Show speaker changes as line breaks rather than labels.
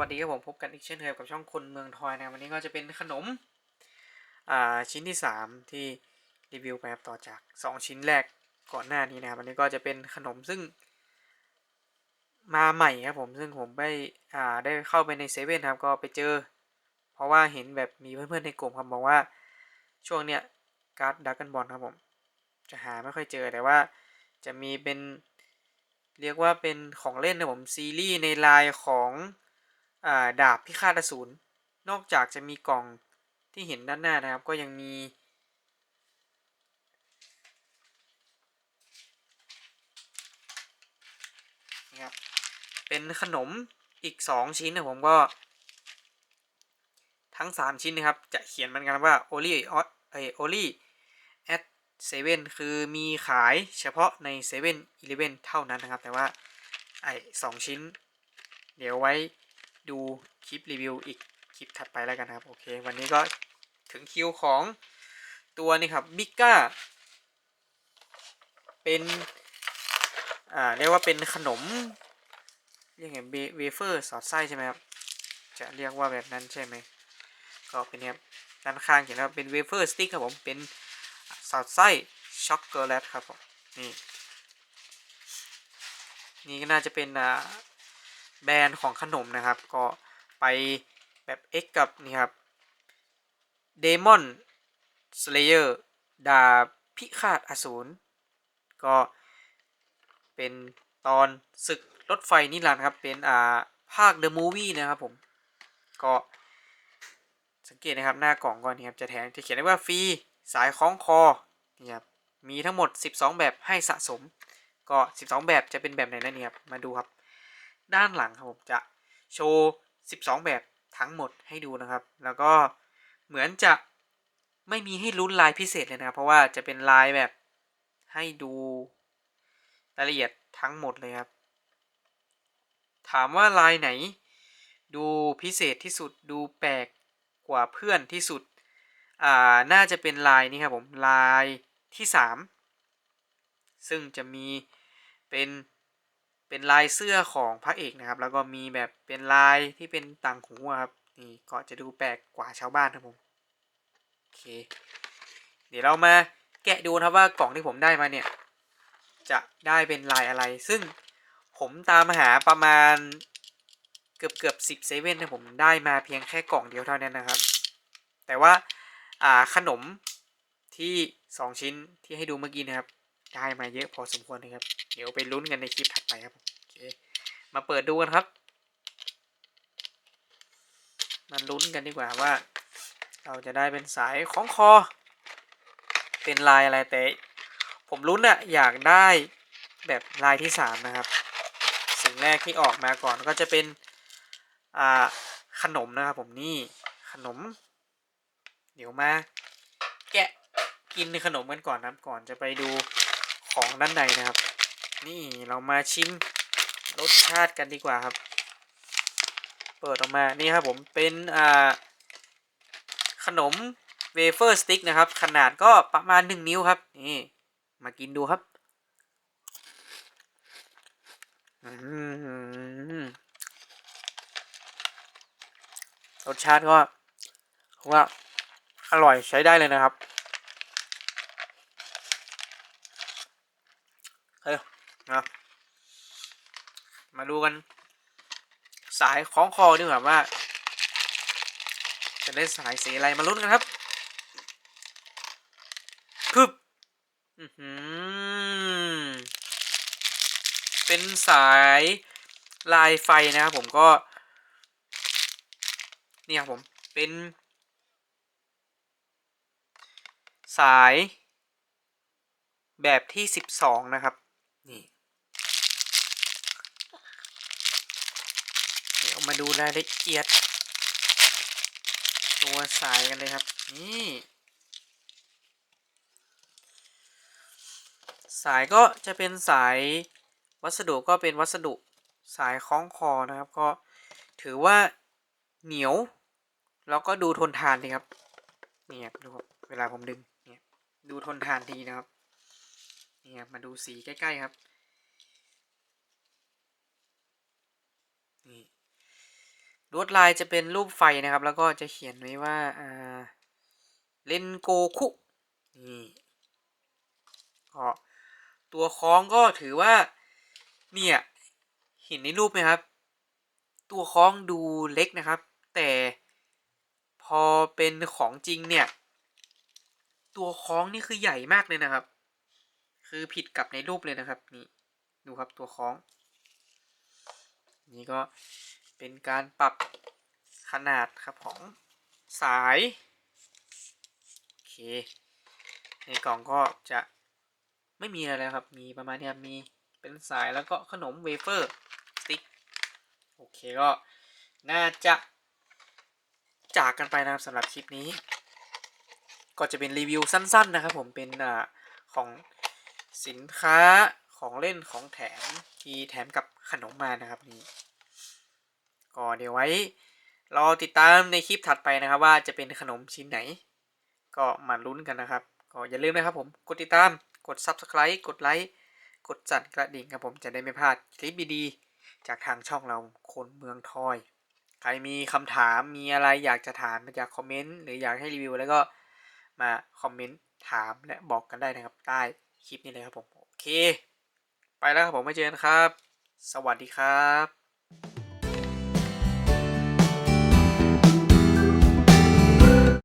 วัสดีครับผมพบกันอีกเช่นเคยกับช่องคนเมืองทอยนะวันนี้ก็จะเป็นขนมอ่าชิ้นที่ 3 ที่รีวิวไปครับต่อจาก 2 ชิ้นแรกก่อนหน้านี้นะครับวันนี้ก็จะเป็นขนมซึ่ง มาใหม่ครับผมซึ่งผมไปอ่าได้เข้าไปในเซเว่นครับก็ไปเจอ เพราะว่าเห็นแบบมีเพื่อนๆในกลุ่มครับบอกว่าช่วงเนี้ยการ์ดดักกันบอลครับผม จะหาไม่ค่อยเจอแต่ว่าจะมีเป็นเรียกว่าเป็นของเล่นนะผมซีรีส์ในลายของ ดาบพิฆาตอสูรนอกจากจะมีกล่องที่เห็นด้านหน้านะครับ ก็ยังมีนะครับเป็นขนมอีก 2 ชิ้นนะผมก็ ทั้ง 3 ชิ้นนะครับ จะเขียนมือนกันว่า o l i o ไอ o l i at 7คือมีขายเฉพาะใน7 e เ e ่ e อเท่านั้นนะครับ แต่ว่าไอ้สองชิ้น เดี๋ยวไว้ ดูคลิปรีวิวอีกคลิปถัดไปแล้วกันครับ โอเค วันนี้ก็ถึงคิวของตัวนี้ครับบิก้าเป็นอ่าเรียกว่าเป็นขนมเรียกไงเวเฟอร์สอดไส้ใช่ไหมครับจะเรียกว่าแบบนั้นใช่ไหมก็เป็นครับด้านข้างเขียนว่าเป็นเวเฟอร์สติ๊กครับผมเป็นสอดไส้ช็อกโกแลตครับผมนี่นี่ก็น่าจะเป็นอ่า แบรนด์ของขนมนะครับ ก็ไปแบบ X กับนี่ครับ Demon Slayer ดาพิฆาตอสูรก็เป็นตอนศึกรถไฟนิรันดร์ครับ เป็นอ่าภาค The Movie นะครับผม ก็สังเกตนะครับหน้ากล่องก่อนนี่ครับ จะแถมจะเขียนได้ว่าฟรีสายคล้องคอนี่ครับมีทั้งหมด 12 แบบให้สะสม ก็ 12 แบบจะเป็นแบบไหนนั่นนี่ครับ มาดูครับ ด้านหลังครับผมจะโชว์ 12 แบบทั้งหมดให้ดูนะครับ แล้วก็เหมือนจะไม่มีให้ลุ้นลายพิเศษเลยนะครับ เพราะว่าจะเป็นลายแบบให้ดูรายละเอียดทั้งหมดเลยครับ ถามว่าลายไหน ดูพิเศษที่สุดดูแปลกกว่าเพื่อนที่สุด อ่า น่าจะเป็นลายนี้ครับผม ลายที่ 3 ซึ่งจะมีเป็น เป็นลายเสื้อของพระเอกนะครับ แล้วก็มีแบบเป็นลายที่เป็นต่างหูครับนี่ก็จะดูแปลกกว่าชาวบ้านครับผมโอเค เดี๋ยวเรามาแกะดูนะครับว่ากล่องที่ผมได้มาเนี่ย จะได้เป็นลายอะไร ซึ่งผมตามหาประมาณเกือบเกือบสิบเซเว่นนะผมได้มาเพียงแค่กล่องเดียวเท่านั้นนะครับ แต่ว่าอ่าขนมที่2ชิ้นที่ให้ดูเมื่อกี้นะครับ ได้มาเยอะพอสมควรนะครับ เดี๋ยวไปลุ้นกันในคลิปถัดไปครับมโอเคมาเปิดดูกันครับ มาลุ้นกันดีกว่าว่า เราจะได้เป็นสายของคอ เป็นลายอะไรแต่ผมลุ้นอะอยากได้แบบลายที่3นะครับ สิ่งแรกที่ออกมาก่อนก็จะเป็นอ่าขนมนะครับผมนี่ขนม เดี๋ยวมา แกะกินขนมกันก่อนนะก่อนจะไปดู ของด้านในนะครับ นี่เรามาชิมรสชาติกันดีกว่าครับ เปิดออกมา นี่ครับผมเป็นอ่าขนมเวเฟอร์สติ๊กนะครับ ขนาดก็ประมาณ1นิ้วครับ นี่ มากินดูครับรสชาติก็ว่าอร่อยใช้ได้เลยนะครับเฮ้ย นะมาดูกัน สายคล้องคอดีกว่าว่า จะได้สายสีอะไรมาลุ้นกันครับพึบอื้อเป็นสายลายไฟนะครับผมก็ นี่ครับผมเป็น สายแบบที่ 12 นะครับ นี่ เดี๋ยวมาดูรายละเอียด ตัวสายกันเลยครับ นี่ สายก็จะเป็นสายวัสดุก็เป็นวัสดุสายคล้องคอนะครับ ก็ถือว่าเหนียว แล้วก็ดูทนทานดีครับนี่ครับดูครับเวลาผมดึงเนี่ยดูทนทานดีนะครับนี่ครับมาดูสีใกล้ ๆ ครับนี่ ลวดลายจะเป็นรูปไฟนะครับ แล้วก็จะเขียนไว้ว่าอ่าเลนโกคุนี่ก็ตัวคล้องก็ถือว่า เนี่ยเห็นในรูปไหมครับ ตัวคล้องดูเล็กนะครับ แต่พอเป็นของจริงเนี่ย ตัวคล้องนี่คือใหญ่มากเลยนะครับ คือผิดกับในรูปเลยนะครับนี่ดูครับตัวคล้อง นี่ก็ เป็นการปรับขนาดครับของสาย โอเค ในกล่องก็จะไม่มีอะไรแล้วครับ มีประมาณนี้ครับ มีเป็นสายแล้วก็ขนมเวเฟอร์สติ๊ก โอเคก็น่าจะจากกันไปนะครับสำหรับคลิปนี้ ก็จะเป็นรีวิวสั้น ๆ นะครับผมเป็นอ่าของสินค้าของเล่นของแถมที่แถมกับขนมมานะครับนี่ ก็เดี๋ยวไว้รอติดตามในคลิปถัดไปนะครับว่าจะเป็นขนมชิ้นไหน ก็มาลุ้นกันนะครับ ก็อย่าลืมนะครับผมกดติดตามกด subscribe กดไลค์กดสั่นกระดิ่งครับผมจะได้ไม่พลาดคลิปดีๆจากทางช่องเราคนเมืองทอย ใครมีคำถามมีอะไรอยากจะถามมาจากคอมเมนต์หรืออยากให้รีวิว แล้วก็มาคอมเมนต์ถามและบอกกันได้นะครับใต้คลิปนี้เลยครับผมโอเค ไปแล้วครับผมไม่เจอกันครับ สวัสดีครับ